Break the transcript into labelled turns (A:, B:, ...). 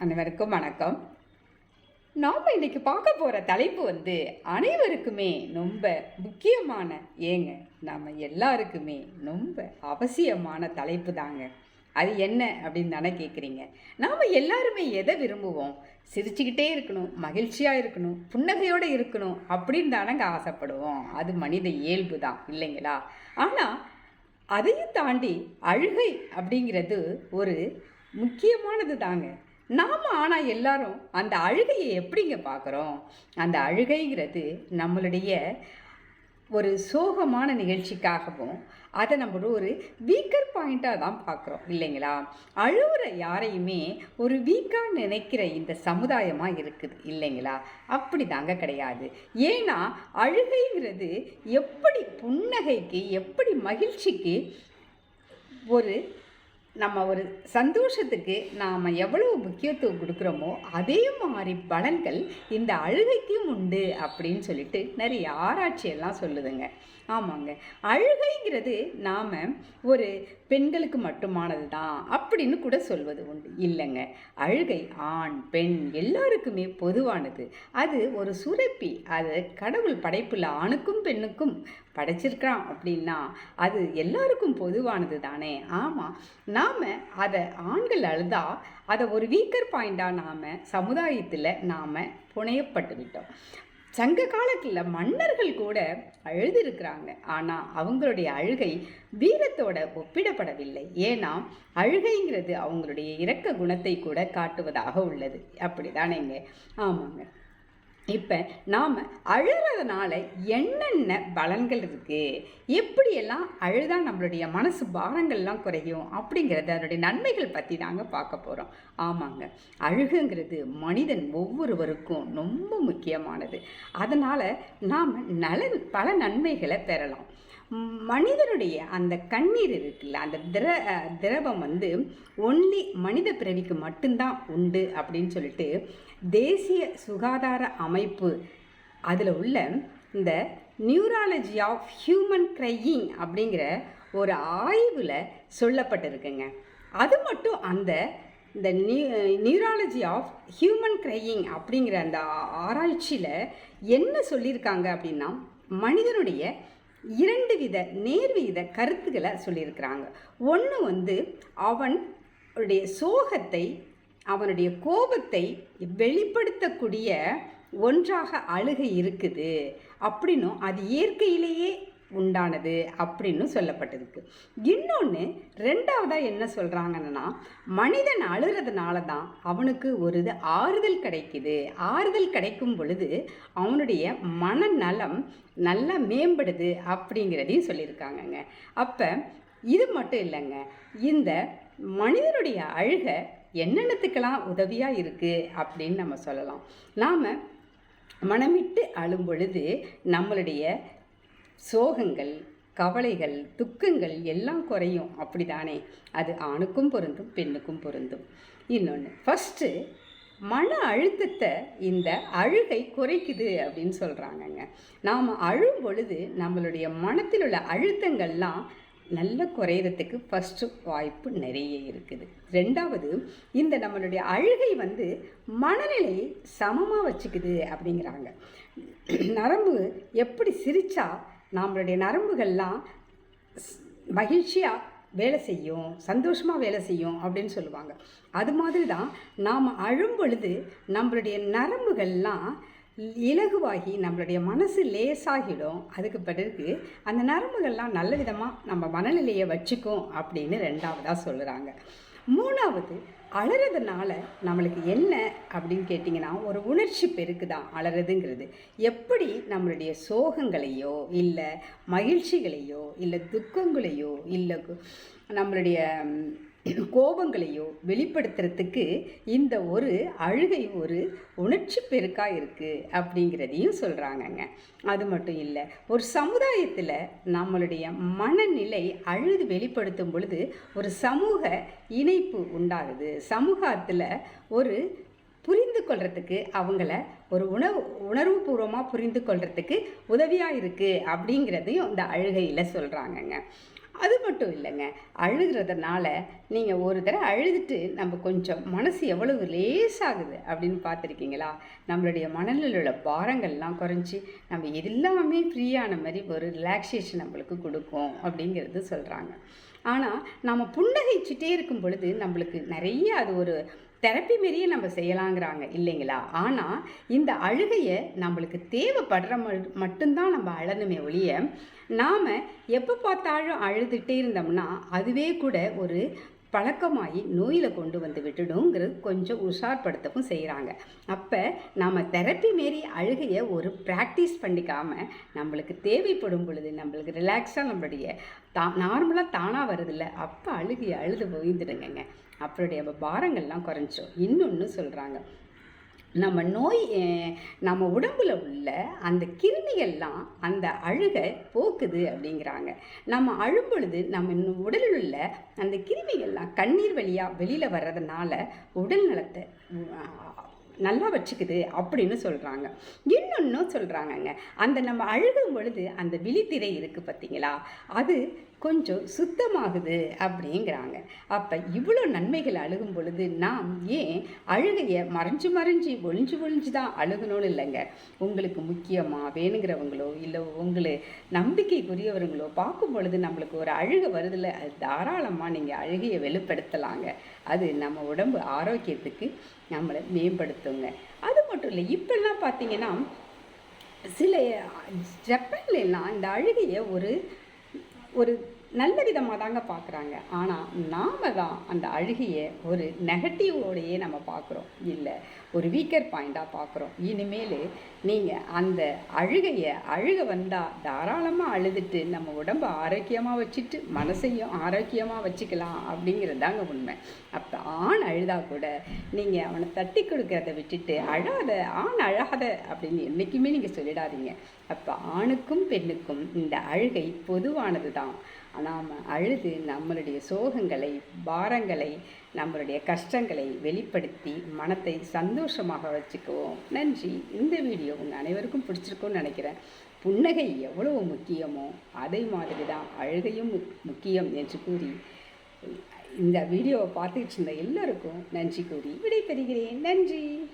A: அனைவருக்கும் வணக்கம். நாம் இன்னைக்கு பார்க்க போகிற தலைப்பு வந்து அனைவருக்குமே ரொம்ப முக்கியமான ஏங்க நம்ம எல்லாருக்குமே ரொம்ப அவசியமான தலைப்பு தாங்க. அது என்ன அப்படின்னு தானே கேட்குறீங்க நாம் எல்லாருமே எதை விரும்புவோம்? சிரிச்சுக்கிட்டே இருக்கணும் மகிழ்ச்சியாக இருக்கணும் புன்னகையோடு இருக்கணும் அப்படின்னு தானங்க ஆசைப்படுவோம். அது மனித இயல்பு தான் இல்லைங்களா? ஆனால் அதையும் தாண்டி அழுகை அப்படிங்கிறது ஒரு முக்கியமானது தாங்க. நாம் ஆனால் எல்லாரும் அந்த அழுகையை எப்படிங்க பார்க்குறோம்? அந்த அழுகைங்கிறது நம்மளுடைய ஒரு சோகமான நிகழ்ச்சிக்காகவும் அதை நம்ம ஒரு வீக்கர் பாயிண்ட்டாக தான் பார்க்குறோம் இல்லைங்களா? அழுகிற யாரையுமே ஒரு வீக்காக நினைக்கிற இந்த சமுதாயமாக இருக்குது இல்லைங்களா? அப்படி தாங்க கிடையாது. ஏன்னா அழுகைங்கிறது எப்படி புன்னகைக்கு எப்படி மகிழ்ச்சிக்கு ஒரு நம்ம ஒரு சந்தோஷத்துக்கு நாம் எவ்வளவு முக்கியத்துவம் கொடுக்குறோமோ அதே மாதிரி பலன்கள் இந்த அழுகைக்கும் உண்டு அப்படின்னு சொல்லிட்டு நிறைய ஆராய்ச்சியெல்லாம் சொல்லுதுங்க. ஆமாங்க. அழுகைங்கிறது நாம் ஒரு பெண்களுக்கு மட்டுமானது தான் அப்படின்னு கூட சொல்வது உண்டு. இல்லைங்க. அழுகை ஆண் பெண் எல்லாருக்குமே பொதுவானது. அது ஒரு சுரப்பி. அது கடவுள் படைப்பில் ஆணுக்கும் பெண்ணுக்கும் படைச்சிருக்கிறான் அப்படின்னா அது எல்லாருக்கும் பொதுவானது தானே. ஆமாம் நாம் அதை ஆண்கள் அழுதா அதை ஒரு வீக்கர் பாயிண்டாக நாம் சமுதாயத்தில் நாம் புனையப்பட்டு விட்டோம் சங்க காலத்தில் மன்னர்கள் கூட அழுதிருக்கிறாங்க. ஆனால் அவங்களுடைய அழுகை வீரத்தோட ஒப்பிடப்படவில்லை. ஏன்னா அழுகைங்கிறது அவங்களுடைய இரக்க குணத்தை கூட காட்டுவதாக உள்ளது. அப்படி தானேங்க ஆமாங்க. இப்போ நாம் அழுகிறதுனால என்னென்ன பலன்கள் இருக்குது எப்படியெல்லாம் அழுதா நம்மளுடைய மனசு பாரங்கள்லாம் குறையும்? அப்படிங்கிறத அதனுடைய நன்மைகள் பற்றி தாங்க பார்க்க போகிறோம் ஆமாங்க. அழுகுங்கிறது மனிதன் ஒவ்வொருவருக்கும் ரொம்ப முக்கியமானது. அதனால் நாம் நலன் பல நன்மைகளை பெறலாம். மனிதனுடைய அந்த கண்ணீர் இருக்குல்ல அந்த திர திரவம் வந்து ஒன்லி மனித பிறவிக்கு மட்டும்தான் உண்டு அப்படின்னு சொல்லிட்டு தேசிய சுகாதார அமைப்பு அதில் உள்ள இந்த நியூராலஜி ஆஃப் ஹியூமன் க்ரையிங் அப்படிங்கிற ஒரு ஆய்வில் சொல்லப்பட்டிருக்குங்க. அது மட்டும் அந்த இந்த new neurology of human crying அப்படிங்கிற அந்த ஆராய்ச்சியில் என்ன சொல்லியிருக்காங்க அப்படின்னா மனிதனுடைய இரண்டு வித நேர்வித கருத்துக்களை சொல்லியிருக்கிறாங்க. ஒன்று வந்து அவனுடைய சோகத்தை அவனுடைய கோபத்தை வெளிப்படுத்தக்கூடிய ஒன்றாக அழுகை இருக்குது. அப்படின்னும் அது இயற்கையிலேயே உண்டானது அப்படின்னு சொல்லப்பட்டிருக்கு. இன்னொன்று ரெண்டாவதாக என்ன சொல்கிறாங்கன்னா மனிதன் அழுகிறதுனால தான் அவனுக்கு ஒரு இது ஆறுதல் கிடைக்குது. ஆறுதல் கிடைக்கும் பொழுது அவனுடைய மனநலம் நல்லா மேம்படுது அப்படிங்கிறதையும் சொல்லியிருக்காங்கங்க. அப்போ இது மட்டும் இல்லைங்க. இந்த மனிதனுடைய அழுக என்னென்னத்துக்கெல்லாம் உதவியாக இருக்குது அப்படின்னு நம்ம சொல்லலாம். நாம் மனமிட்டு அழும் பொழுது நம்மளுடைய சோகங்கள் கவலைகள் துக்கங்கள் எல்லாம் குறையும். அப்படி தானே அது ஆணுக்கும் பொருந்தும் பெண்ணுக்கும் பொருந்தும். இன்னொன்று ஃபஸ்ட்டு மன அழுத்தத்தை இந்த அழுகை குறைக்குது அப்படின்னு சொல்கிறாங்கங்க நாம் அழும் பொழுது நம்மளுடைய மனத்தில் உள்ள அழுத்தங்கள்லாம் நல்ல குறையிறதுக்கு ஃபஸ்ட்டு வாய்ப்பு நிறைய இருக்குது. ரெண்டாவது இந்த நம்மளுடைய அழுகை வந்து மனநிலையை சமமாக வச்சுக்குது அப்படிங்கிறாங்க. நரம்பு எப்படி சிரித்தா நம்மளுடைய நரம்புகள்லாம் மகிழ்ச்சியாக வேலை செய்யும் சந்தோஷமாக வேலை செய்யும் அப்படின்னு சொல்லுவாங்க. அது மாதிரி தான் நாம் அழும் பொழுது நம்மளுடைய நரம்புகள்லாம் இலகுவாகி நம்மளுடைய மனசு லேசாகிடும். அதுக்கு பிறகு அந்த நரம்புகள்லாம் நல்ல விதமாக நம்ம மனநிலையை வச்சுக்கும் அப்படின்னு ரெண்டாவதாக சொல்கிறாங்க மூணாவது அழறதுனால நம்மளுக்கு என்ன அப்படின்னு கேட்டிங்கன்னா ஒரு உணர்ச்சி பெருக்கு தான் அழறதுங்கிறது எப்படி நம்மளுடைய சோகங்களையோ இல்லை மகிழ்ச்சிகளையோ இல்லை துக்கங்களையோ இல்லை நம்மளுடைய கோபங்களையோ வெளிப்படுத்துறதுக்கு இந்த ஒரு அழுகை ஒரு உணர்ச்சி பெருக்காக இருக்குது அப்படிங்கிறதையும் சொல்கிறாங்கங்க அது மட்டும் இல்லை ஒரு சமுதாயத்தில் நம்மளுடைய மனநிலை அழுது வெளிப்படுத்தும் பொழுது ஒரு சமூக இணைப்பு உண்டாகுது. சமூகத்தில் ஒரு புரிந்து கொள்றதுக்கு அவங்கள ஒரு உணவு உணர்வுபூர்வமாக புரிந்து கொள்றதுக்கு உதவியாக இருக்குது அப்படிங்கிறதையும் இந்த அழுகையில் சொல்கிறாங்கங்க அது மட்டும் இல்லைங்க. அழுகிறதுனால நீங்கள் ஒரு தடவை அழுதுட்டு நம்ம கொஞ்சம் மனசு எவ்வளவு லேசாகுது அப்படின்னு பார்த்துருக்கீங்களா? நம்மளுடைய மனதில் உள்ள பாரங்கள்லாம் குறைஞ்சி நம்ம எல்லாமே ஃப்ரீயான மாதிரி ஒரு ரிலாக்ஸேஷன் நம்மளுக்கு கொடுக்கும் அப்படிங்கிறது சொல்கிறாங்க ஆனால் நம்ம புன்னகைச்சிட்டே இருக்கும் பொழுது நம்மளுக்கு நிறைய அது ஒரு தெரப்பி மாரியே நம்ம செய்யலாங்கிறாங்க இல்லைங்களா? ஆனால் இந்த அழுகையை நம்மளுக்கு தேவைப்படுற மட்டும்தான் நம்ம அழணுமே ஒழிய நாம் எப்போ பார்த்தாலும் அழுதுகிட்டே இருந்தோம்னா அதுவே கூட ஒரு பழக்கமாகி நோயில் கொண்டு வந்து விட்டுடுங்கிறது கொஞ்சம் உஷார்படுத்தவும் செய்கிறாங்க அப்போ நாம் தெரப்பி மாரி அழுகையை ஒரு ப்ராக்டிஸ் பண்ணிக்காமல் நம்மளுக்கு தேவைப்படும் பொழுது நம்மளுக்கு ரிலாக்ஸாக நம்மளுடைய தா நார்மலாக தானாக வருதில்ல அப்போ அழுகையை அழுது ஓய்ந்துடுங்கங்க. அப்படியுடைய பாரங்கள்லாம் குறைஞ்சோம் இன்னொன்று சொல்கிறாங்க நம்ம நோய் நம்ம உடம்பில் உள்ள அந்த கிருமிகள்லாம் அந்த அழுகை போக்குது அப்படிங்கிறாங்க. நம்ம அழும் பொழுது நம்ம இன்னும் உடலில் உள்ள அந்த கிருமிகள்லாம் கண்ணீர் வழியாக வெளியில் வர்றதுனால உடல் நலத்தை நல்லா வச்சுக்குது அப்படின்னு சொல்கிறாங்க இன்னொன்றும் சொல்கிறாங்கங்க அந்த நம்ம அழுகும் பொழுது அந்த விழித்திரை இருக்குது பார்த்தீங்களா அது கொஞ்சம் சுத்தமாகுது அப்படிங்கிறாங்க. அப்போ இவ்வளோ நன்மைகள் அழுகும் பொழுது நாம் ஏன் அழுகையை மறைஞ்சு மறைஞ்சு ஒளிஞ்சு ஒளிஞ்சு தான் அழுகணும்னு இல்லைங்க? உங்களுக்கு முக்கியமாக வேணுங்கிறவங்களோ இல்லை உங்களை நம்பிக்கைக்குரியவர்களோ பார்க்கும் பொழுது நம்மளுக்கு ஒரு அழுகை வருதில்ல அது தாராளமாக நீங்கள் அழுகையை வெளிப்படுத்தலாங்க. அது நம்ம உடம்பு ஆரோக்கியத்துக்கு நம்மளை மேம்படுத்துங்க. அது மட்டும் இல்லை இப்பெல்லாம் பார்த்தீங்கன்னா சில ஜப்பான்லாம் இந்த அழுகையை ஒரு ஒரு நல்ல விதமாக தாங்க பார்க்குறாங்க. ஆனால் நாம் தான் அந்த அழுகையை ஒரு நெகட்டிவோடையே நம்ம பார்க்குறோம். இல்லை ஒரு வீக்கர் பாயிண்டாக பார்க்குறோம் இனிமேல் நீங்கள் அந்த அழுகையை அழுக வந்தால் தாராளமாக அழுதுட்டு நம்ம உடம்பை ஆரோக்கியமாக வச்சுட்டு மனசையும் ஆரோக்கியமாக வச்சுக்கலாம் அப்படிங்கிறது தாங்க உண்மை. அப்போ ஆண் அழுதா கூட நீங்கள் அவனை தட்டி கொடுக்கறத விட்டுட்டு அழாத ஆண் அழாத அப்படின்னு என்றைக்குமே நீங்கள் சொல்லிடாதீங்க. அப்போ ஆணுக்கும் பெண்ணுக்கும் இந்த அழுகை பொதுவானது தான் நாம் அழுது நம்மளுடைய சோகங்களை பாரங்களை நம்மளுடைய கஷ்டங்களை வெளிப்படுத்தி மனத்தை சந்தோஷமாக வச்சுக்குவோம். நன்றி. இந்த வீடியோ உங்கள் அனைவருக்கும் பிடிச்சிருக்கும்னு நினைக்கிறேன். புன்னகை எவ்வளவு முக்கியமோ அதே மாதிரி தான் அழுகையும் முக்- முக்கியம் என்று கூறி இந்த வீடியோவை பார்த்துக்கிட்டு இருந்த எல்லோருக்கும் நன்றி கூறி விடை பெறுகிறேன் நன்றி.